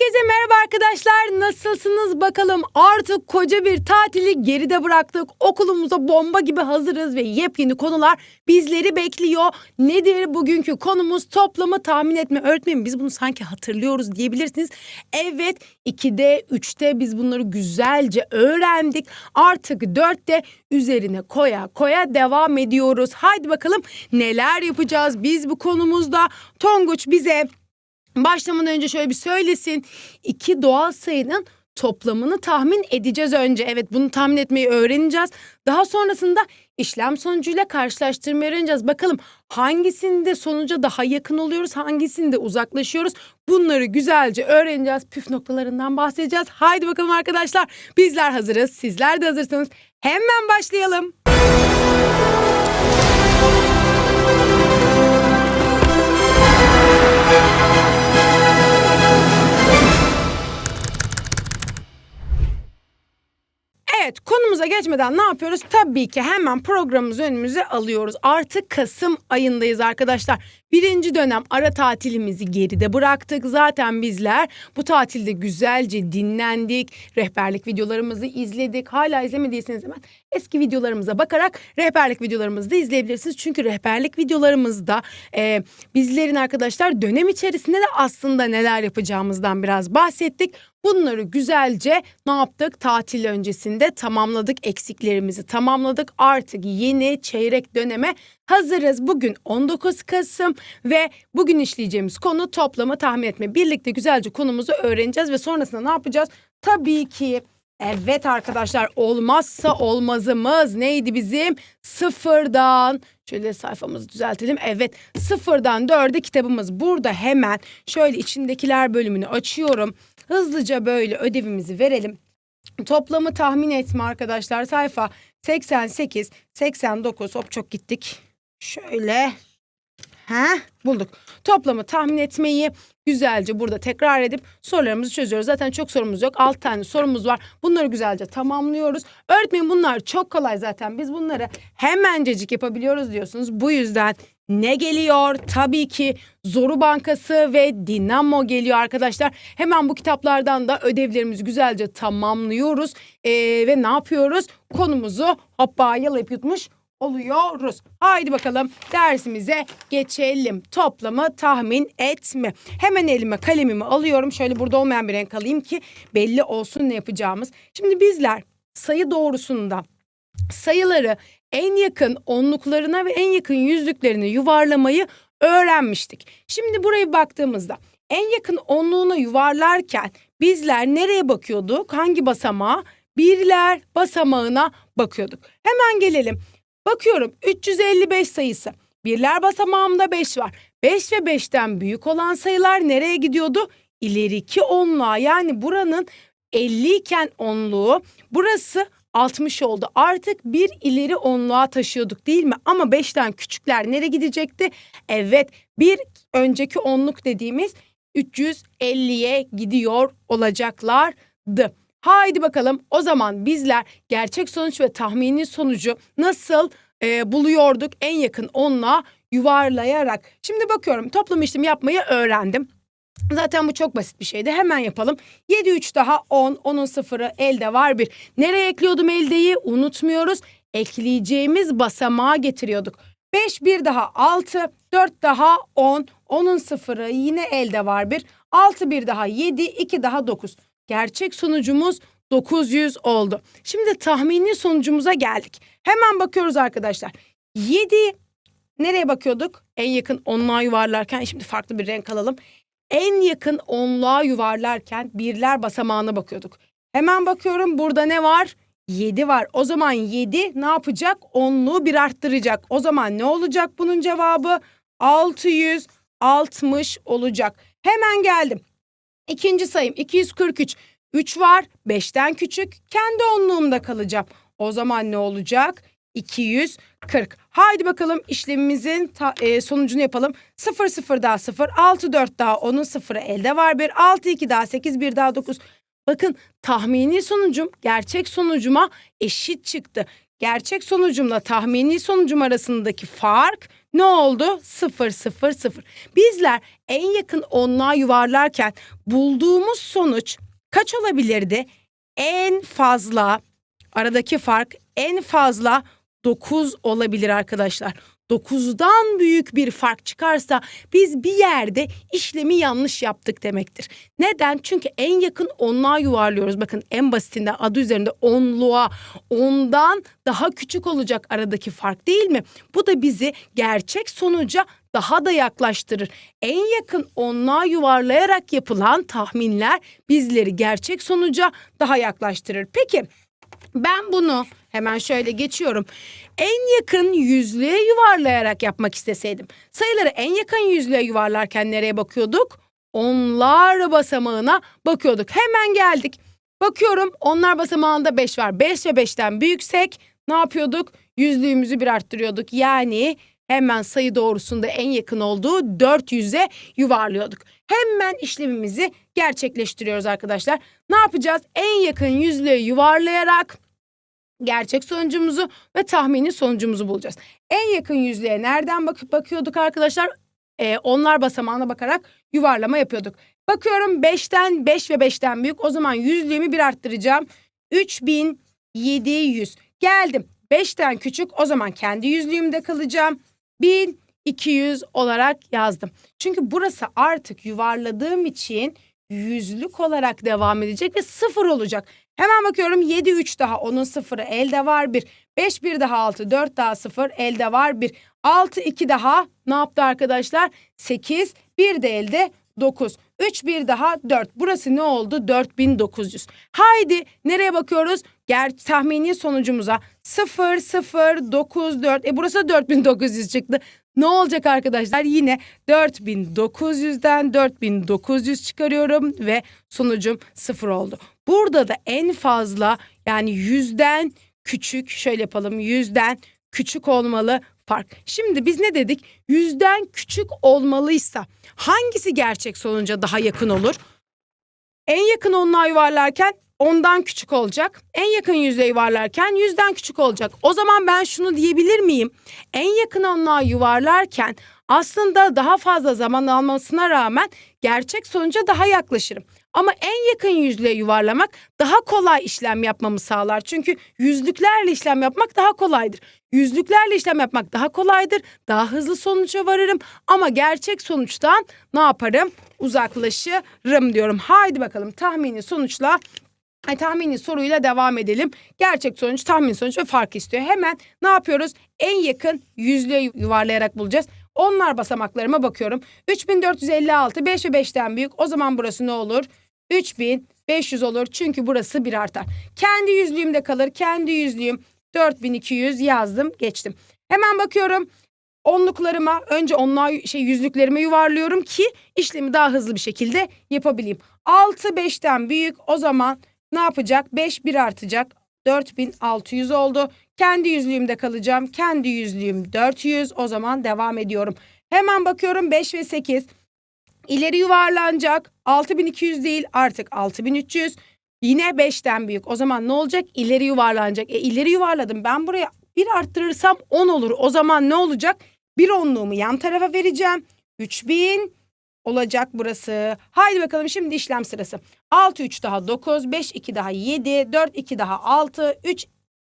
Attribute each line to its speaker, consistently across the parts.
Speaker 1: Herkese merhaba arkadaşlar. Nasılsınız bakalım? Artık koca bir tatili geride bıraktık. Okulumuza bomba gibi hazırız ve yepyeni konular bizleri bekliyor. Nedir bugünkü konumuz? Toplamı tahmin etme. Öğretmenim biz bunu sanki hatırlıyoruz diyebilirsiniz. Evet 2'de 3'te biz bunları güzelce öğrendik. Artık 4'te üzerine koya koya devam ediyoruz. Haydi bakalım neler yapacağız biz bu konumuzda. Tonguç bize Başlamadan önce şöyle bir söylesin. İki doğal sayının toplamını tahmin edeceğiz önce. Evet bunu tahmin etmeyi öğreneceğiz. Daha sonrasında işlem sonucuyla karşılaştırmayı öğreneceğiz. Bakalım hangisinde sonuca daha yakın oluyoruz, hangisinde uzaklaşıyoruz. Bunları güzelce öğreneceğiz. Püf noktalarından bahsedeceğiz. Haydi bakalım arkadaşlar. Bizler hazırız. Sizler de hazırsanız hemen başlayalım. Evet konumuza geçmeden ne yapıyoruz? Tabii ki hemen programımızı önümüze alıyoruz. Artık Kasım ayındayız arkadaşlar. Birinci dönem ara tatilimizi geride bıraktık. Zaten bizler bu tatilde güzelce dinlendik. Rehberlik videolarımızı izledik. Hala izlemediyseniz hemen eski videolarımıza bakarak rehberlik videolarımızı da izleyebilirsiniz. Çünkü rehberlik videolarımızda e, bizlerin arkadaşlar dönem içerisinde de aslında neler yapacağımızdan biraz bahsettik. Bunları güzelce ne yaptık? Tatil öncesinde tamamladık. Eksiklerimizi tamamladık. Artık yeni çeyrek döneme hazırız. Bugün 19 Kasım ve bugün işleyeceğimiz konu toplamı tahmin etme. Birlikte güzelce konumuzu öğreneceğiz ve sonrasında ne yapacağız? Tabii ki Evet arkadaşlar olmazsa olmazımız neydi bizim? Sıfırdan şöyle sayfamızı düzeltelim. Evet sıfırdan dörde kitabımız burada hemen şöyle içindekiler bölümünü açıyorum. Hızlıca böyle ödevimizi verelim. Toplamı tahmin etme arkadaşlar sayfa 88 89 hop çok gittik. Şöyle Ha bulduk. Toplamı tahmin etmeyi güzelce burada tekrar edip sorularımızı çözüyoruz. Zaten çok sorumuz yok. 6 tane sorumuz var. Bunları güzelce tamamlıyoruz. Öğretmenim bunlar çok kolay zaten. Biz bunları hemencecik yapabiliyoruz diyorsunuz. Bu yüzden ne geliyor? Tabii ki Zoru Bankası ve Dinamo geliyor arkadaşlar. Hemen bu kitaplardan da ödevlerimizi güzelce tamamlıyoruz. Ee, ve ne yapıyoruz? Konumuzu hoppa yalayıp yutmuş oluyoruz. Haydi bakalım dersimize geçelim. Toplamı tahmin etme. Hemen elime kalemimi alıyorum. Şöyle burada olmayan bir renk alayım ki belli olsun ne yapacağımız. Şimdi bizler sayı doğrusunda sayıları en yakın onluklarına ve en yakın yüzlüklerine yuvarlamayı öğrenmiştik. Şimdi buraya baktığımızda en yakın onluğuna yuvarlarken bizler nereye bakıyorduk? Hangi basamağa? Birler basamağına bakıyorduk. Hemen gelelim. Bakıyorum 355 sayısı. Birler basamağımda 5 var. 5 ve 5'ten büyük olan sayılar nereye gidiyordu? İleriki onluğa yani buranın 50 iken onluğu burası 60 oldu. Artık bir ileri onluğa taşıyorduk değil mi? Ama 5'ten küçükler nereye gidecekti? Evet bir önceki onluk dediğimiz 350'ye gidiyor olacaklardı. Haydi bakalım o zaman bizler gerçek sonuç ve tahmini sonucu nasıl e, buluyorduk en yakın onluğa yuvarlayarak. Şimdi bakıyorum toplam işlem yapmayı öğrendim. Zaten bu çok basit bir şeydi. Hemen yapalım. 7 3 daha 10. 10'un sıfırı elde var 1. Nereye ekliyordum eldeyi? Unutmuyoruz. Ekleyeceğimiz basamağa getiriyorduk. 5 1 daha 6. 4 daha 10. 10'un sıfırı yine elde var 1. 6 1 daha 7. 2 daha 9. Gerçek sonucumuz 900 oldu. Şimdi tahmini sonucumuza geldik. Hemen bakıyoruz arkadaşlar. 7 nereye bakıyorduk? En yakın onluğa yuvarlarken şimdi farklı bir renk alalım. En yakın onluğa yuvarlarken birler basamağına bakıyorduk. Hemen bakıyorum burada ne var? 7 var. O zaman 7 ne yapacak? Onluğu bir arttıracak. O zaman ne olacak bunun cevabı? 660 olacak. Hemen geldim. İkinci sayım 243. 3 var. 5'ten küçük. Kendi onluğumda kalacağım. O zaman ne olacak? 240. Haydi bakalım işlemimizin ta, e, sonucunu yapalım. 0 0 daha 0, 6 4 daha 10'un sıfırı elde var 1, 6 2 daha 8, 1 daha 9. Bakın tahmini sonucum gerçek sonucuma eşit çıktı. gerçek sonucumla tahmini sonucum arasındaki fark ne oldu? 0 0 0. Bizler en yakın onluğa yuvarlarken bulduğumuz sonuç kaç olabilirdi? En fazla aradaki fark en fazla 9 olabilir arkadaşlar. 9'dan büyük bir fark çıkarsa biz bir yerde işlemi yanlış yaptık demektir. Neden? Çünkü en yakın onluğa yuvarlıyoruz. Bakın en basitinde adı üzerinde onluğa, ondan daha küçük olacak aradaki fark değil mi? Bu da bizi gerçek sonuca daha da yaklaştırır. En yakın onluğa yuvarlayarak yapılan tahminler bizleri gerçek sonuca daha yaklaştırır. Peki ben bunu hemen şöyle geçiyorum. En yakın yüzlüğe yuvarlayarak yapmak isteseydim. Sayıları en yakın yüzlüğe yuvarlarken nereye bakıyorduk? Onlar basamağına bakıyorduk. Hemen geldik. Bakıyorum onlar basamağında 5 var. 5 ve 5'ten büyüksek ne yapıyorduk? Yüzlüğümüzü bir arttırıyorduk. Yani hemen sayı doğrusunda en yakın olduğu 400'e yuvarlıyorduk. Hemen işlemimizi gerçekleştiriyoruz arkadaşlar. Ne yapacağız? En yakın yüzlüğe yuvarlayarak gerçek sonucumuzu ve tahmini sonucumuzu bulacağız. En yakın yüzlüğe nereden bakıp bakıyorduk arkadaşlar? Ee, onlar basamağına bakarak yuvarlama yapıyorduk. Bakıyorum 5'ten 5 ve 5'ten büyük. O zaman yüzlüğümü bir arttıracağım. 3700. Geldim. 5'ten küçük o zaman kendi yüzlüğümde kalacağım. 1200 olarak yazdım. Çünkü burası artık yuvarladığım için yüzlük olarak devam edecek ve sıfır olacak. Hemen bakıyorum 7 3 daha onun sıfırı elde var 1. 5 1 daha 6 4 daha 0 elde var 1. 6 2 daha ne yaptı arkadaşlar? 8 1 de elde 9. 3 1 daha 4. Burası ne oldu? 4900. Haydi nereye bakıyoruz? Ger tahmini sonucumuza 0 0 9 4. E burası 4900 çıktı. Ne olacak arkadaşlar? Yine 4900'den 4900 çıkarıyorum ve sonucum 0 oldu. Burada da en fazla yani yüzden küçük şöyle yapalım yüzden küçük olmalı fark. Şimdi biz ne dedik? Yüzden küçük olmalıysa hangisi gerçek sonuca daha yakın olur? En yakın onluğa yuvarlarken ondan küçük olacak. En yakın yüzeye yuvarlarken yüzden küçük olacak. O zaman ben şunu diyebilir miyim? En yakın onluğa yuvarlarken aslında daha fazla zaman almasına rağmen gerçek sonuca daha yaklaşırım. Ama en yakın yüzlüğe yuvarlamak daha kolay işlem yapmamı sağlar. Çünkü yüzlüklerle işlem yapmak daha kolaydır. Yüzlüklerle işlem yapmak daha kolaydır. Daha hızlı sonuca varırım. Ama gerçek sonuçtan ne yaparım? Uzaklaşırım diyorum. Haydi bakalım tahmini sonuçla Ay, tahmini soruyla devam edelim. Gerçek sonuç, tahmin sonuç ve fark istiyor. Hemen ne yapıyoruz? En yakın yüzlüğe yuvarlayarak bulacağız. Onlar basamaklarıma bakıyorum. 3456 5 ve 5'ten büyük. O zaman burası ne olur? 3500 olur. Çünkü burası bir artar. Kendi yüzlüğümde kalır. Kendi yüzlüğüm 4200 yazdım, geçtim. Hemen bakıyorum. Onluklarıma önce onluğa şey yüzlüklerime yuvarlıyorum ki işlemi daha hızlı bir şekilde yapabileyim. 6 5'ten büyük. O zaman ne yapacak? 5 1 artacak. 4600 oldu. Kendi yüzlüğümde kalacağım. Kendi yüzlüğüm 400. O zaman devam ediyorum. Hemen bakıyorum 5 ve 8. İleri yuvarlanacak. 6200 değil artık 6300. Yine 5'ten büyük. O zaman ne olacak? İleri yuvarlanacak. E ileri yuvarladım. Ben buraya bir arttırırsam 10 olur. O zaman ne olacak? Bir onluğumu yan tarafa vereceğim. 3000 olacak burası. Haydi bakalım şimdi işlem sırası. 6 3 daha 9, 5 2 daha 7, 4 2 daha 6, 3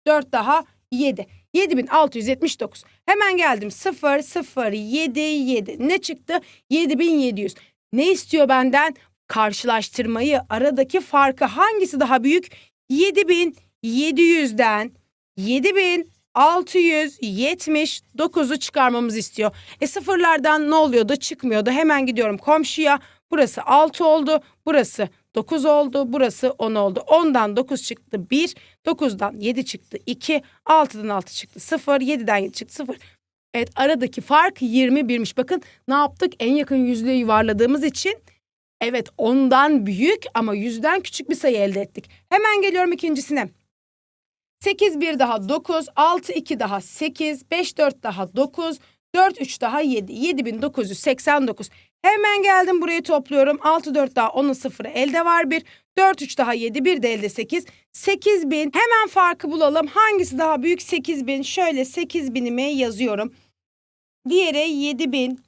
Speaker 1: 4 daha 7. 7679. Hemen geldim. 0 0 7 7. Ne çıktı? 7700. Ne istiyor benden? Karşılaştırmayı, aradaki farkı hangisi daha büyük? 7700'den 7679'u çıkarmamızı istiyor. E sıfırlardan ne oluyordu? Çıkmıyordu. Hemen gidiyorum komşuya. Burası 6 oldu. Burası 9 oldu. Burası 10 oldu. 10'dan 9 çıktı 1. 9'dan 7 çıktı 2. 6'dan 6 çıktı 0. 7'den 7 çıktı 0. Evet aradaki fark 21'miş. Bakın ne yaptık? En yakın yüzlüğe yuvarladığımız için evet 10'dan büyük ama 100'den küçük bir sayı elde ettik. Hemen geliyorum ikincisine. 8 1 daha 9, 6 2 daha 8, 5 4 daha 9, 4 3 daha 7. 7989. Hemen geldim burayı topluyorum. 6 4 daha 10'un sıfırı elde var 1. 4 3 daha 7 bir de elde 8. 8000. Hemen farkı bulalım. Hangisi daha büyük? 8000. Şöyle 8000'imi yazıyorum. Diğeri 7000.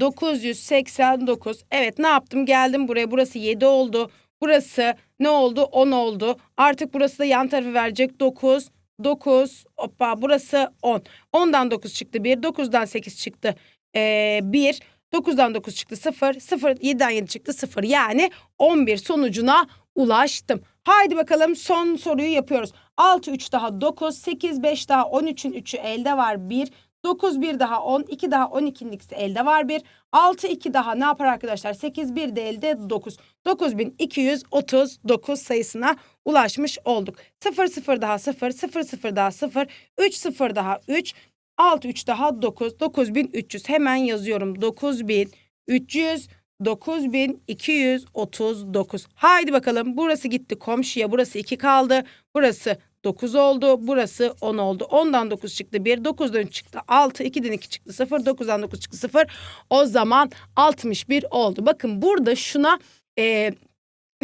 Speaker 1: 989. Evet ne yaptım? Geldim buraya. Burası 7 oldu. Burası ne oldu? 10 oldu. Artık burası da yan tarafı verecek. 9, 9. Hoppa burası 10. 10'dan 9 çıktı 1. 9'dan 8 çıktı ee, 1. 9'dan 9 çıktı 0. 0 7'den 7 çıktı 0. Yani 11 sonucuna ulaştım. Haydi bakalım son soruyu yapıyoruz. 6 3 daha 9, 8 5 daha 13'ün 3'ü elde var 1. 9 1 daha 10, 2 daha 12'nin ikisi elde var 1. 6 2 daha ne yapar arkadaşlar? 8 1 de elde 9. 9239 sayısına ulaşmış olduk. 0 0 daha 0, 0 0 daha 0, 3 0 daha 3, 6 3 daha 9, 9300 hemen yazıyorum. 9300 9239. Haydi bakalım burası gitti komşuya burası 2 kaldı. Burası 9 oldu. Burası 10 oldu. 10'dan 9 çıktı 1. 9'dan 3 çıktı 6. 2'den 2 çıktı 0. 9'dan 9 çıktı 0. O zaman 61 oldu. Bakın burada şuna e,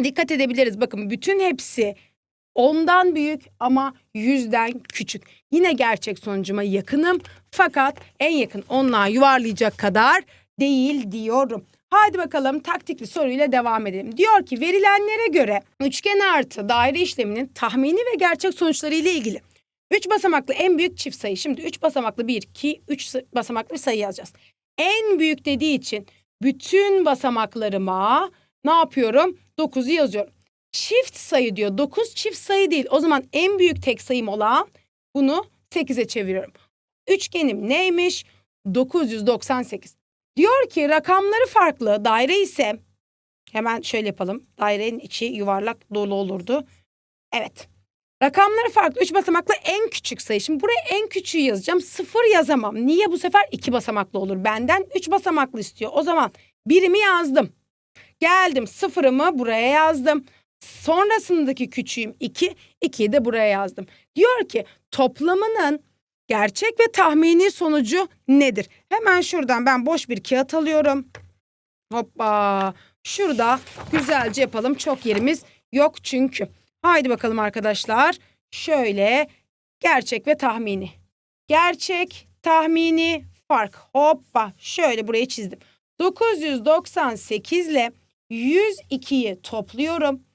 Speaker 1: dikkat edebiliriz. Bakın bütün hepsi ondan büyük ama yüzden küçük. Yine gerçek sonucuma yakınım. Fakat en yakın onluğa yuvarlayacak kadar değil diyorum. Haydi bakalım taktikli soruyla devam edelim. Diyor ki verilenlere göre üçgen artı daire işleminin tahmini ve gerçek sonuçları ile ilgili. 3 basamaklı en büyük çift sayı. Şimdi 3 basamaklı 1, 2, 3 basamaklı bir sayı yazacağız. En büyük dediği için bütün basamaklarıma ne yapıyorum? 9'u yazıyorum. Çift sayı diyor. 9 çift sayı değil. O zaman en büyük tek sayım olan bunu 8'e çeviriyorum. Üçgenim neymiş? 998. Diyor ki rakamları farklı. Daire ise hemen şöyle yapalım. Dairenin içi yuvarlak dolu olurdu. Evet. Rakamları farklı. Üç basamaklı en küçük sayı. Şimdi buraya en küçüğü yazacağım. Sıfır yazamam. Niye bu sefer iki basamaklı olur? Benden üç basamaklı istiyor. O zaman birimi yazdım. Geldim sıfırımı buraya yazdım. Sonrasındaki küçüğüm 2. 2'yi de buraya yazdım. Diyor ki toplamının gerçek ve tahmini sonucu nedir? Hemen şuradan ben boş bir kağıt alıyorum. Hoppa. Şurada güzelce yapalım. Çok yerimiz yok çünkü. Haydi bakalım arkadaşlar. Şöyle gerçek ve tahmini. Gerçek, tahmini, fark. Hoppa. Şöyle burayı çizdim. 998 ile 102'yi topluyorum.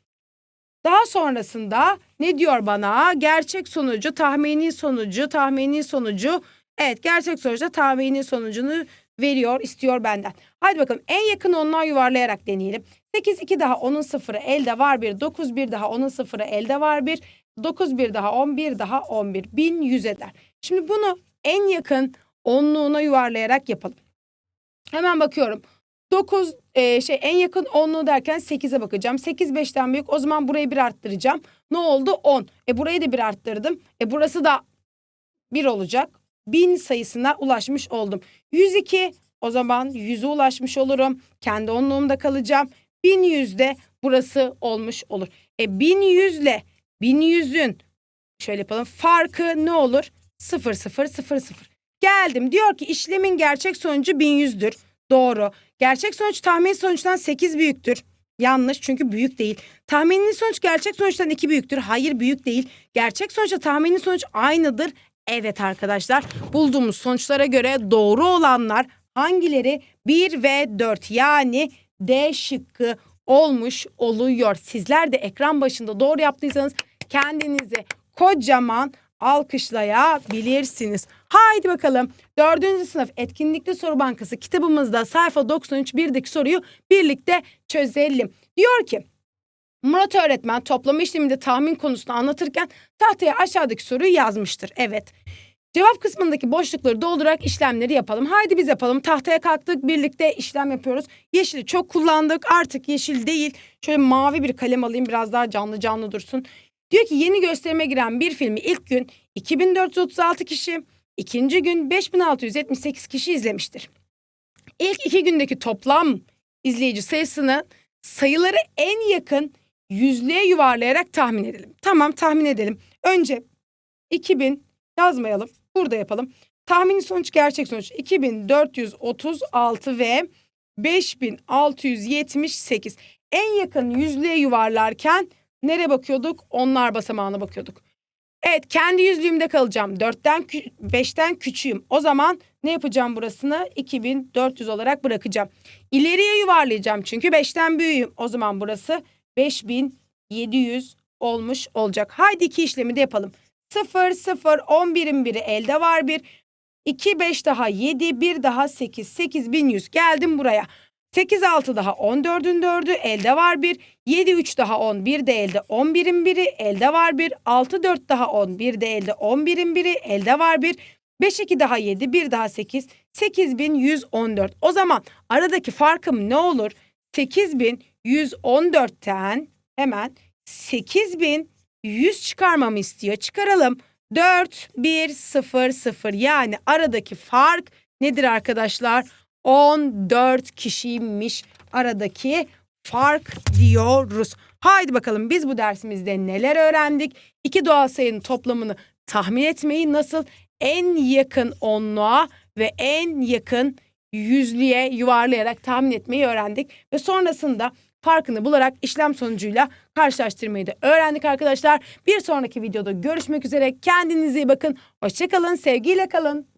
Speaker 1: Daha sonrasında ne diyor bana? Gerçek sonucu, tahmini sonucu, tahmini sonucu. Evet gerçek sonuçta tahmini sonucunu veriyor, istiyor benden. Hadi bakalım en yakın onluğa yuvarlayarak deneyelim. 8 2 daha 10'un sıfırı elde var 1. 9 1 daha 10'un sıfırı elde var 1. 9 1 daha 11 daha 11. 1100 eder. Şimdi bunu en yakın onluğuna yuvarlayarak yapalım. Hemen bakıyorum. 9 e, şey en yakın onluğu derken 8'e bakacağım. 8 5'ten büyük. O zaman burayı bir arttıracağım. Ne oldu? 10. E burayı da bir arttırdım. E burası da 1 olacak. 1000 sayısına ulaşmış oldum. 102 o zaman 100'e ulaşmış olurum. Kendi onluğumda kalacağım. 1100 de burası olmuş olur. E 1100 ile 1100'ün şöyle yapalım farkı ne olur? 0 0 0 0. Geldim diyor ki işlemin gerçek sonucu 1100'dür. Doğru. Gerçek sonuç tahmini sonuçtan 8 büyüktür. Yanlış çünkü büyük değil. Tahminli sonuç gerçek sonuçtan 2 büyüktür. Hayır büyük değil. Gerçek sonuçla tahminli sonuç aynıdır. Evet arkadaşlar bulduğumuz sonuçlara göre doğru olanlar hangileri 1 ve 4 yani D şıkkı olmuş oluyor. Sizler de ekran başında doğru yaptıysanız kendinizi kocaman alkışlayabilirsiniz. Haydi bakalım 4. sınıf etkinlikli soru bankası kitabımızda sayfa 93 birdeki soruyu birlikte çözelim. Diyor ki Murat öğretmen toplama işleminde tahmin konusunu anlatırken tahtaya aşağıdaki soruyu yazmıştır. Evet. Cevap kısmındaki boşlukları doldurarak işlemleri yapalım. Haydi biz yapalım. Tahtaya kalktık birlikte işlem yapıyoruz. Yeşili çok kullandık artık yeşil değil. Şöyle mavi bir kalem alayım biraz daha canlı canlı dursun. Diyor ki yeni gösterime giren bir filmi ilk gün 2436 kişi, ikinci gün 5678 kişi izlemiştir. İlk iki gündeki toplam izleyici sayısını sayıları en yakın yüzlüğe yuvarlayarak tahmin edelim. Tamam tahmin edelim. Önce 2000 yazmayalım. Burada yapalım. Tahmini sonuç gerçek sonuç 2436 ve 5678. En yakın yüzlüğe yuvarlarken nereye bakıyorduk? Onlar basamağına bakıyorduk. Evet kendi yüzlüğümde kalacağım. 4'ten 5'ten küçüğüm. O zaman ne yapacağım burasını? 2400 olarak bırakacağım. İleriye yuvarlayacağım çünkü 5'ten büyüğüm. O zaman burası 5700 olmuş olacak. Haydi iki işlemi de yapalım. 0 0 11'in biri elde var bir. 2 5 daha 7 1 daha 8 8100 geldim buraya. 8 6 daha 14'ün 4'ü elde var bir. 7 3 daha 10 bir de elde 11'in biri elde var bir. 6 4 daha 10 bir de elde 11'in biri elde var bir. 5 2 daha 7 1 daha 8 8114. O zaman aradaki farkım ne olur? 8114'ten hemen 8100 çıkarmamı istiyor. Çıkaralım. 4 1 0 0 yani aradaki fark nedir arkadaşlar? 14 kişiymiş aradaki fark diyoruz. Haydi bakalım biz bu dersimizde neler öğrendik? İki doğal sayının toplamını tahmin etmeyi nasıl en yakın onluğa ve en yakın yüzlüğe yuvarlayarak tahmin etmeyi öğrendik. Ve sonrasında farkını bularak işlem sonucuyla karşılaştırmayı da öğrendik arkadaşlar. Bir sonraki videoda görüşmek üzere. Kendinize iyi bakın. Hoşçakalın. Sevgiyle kalın.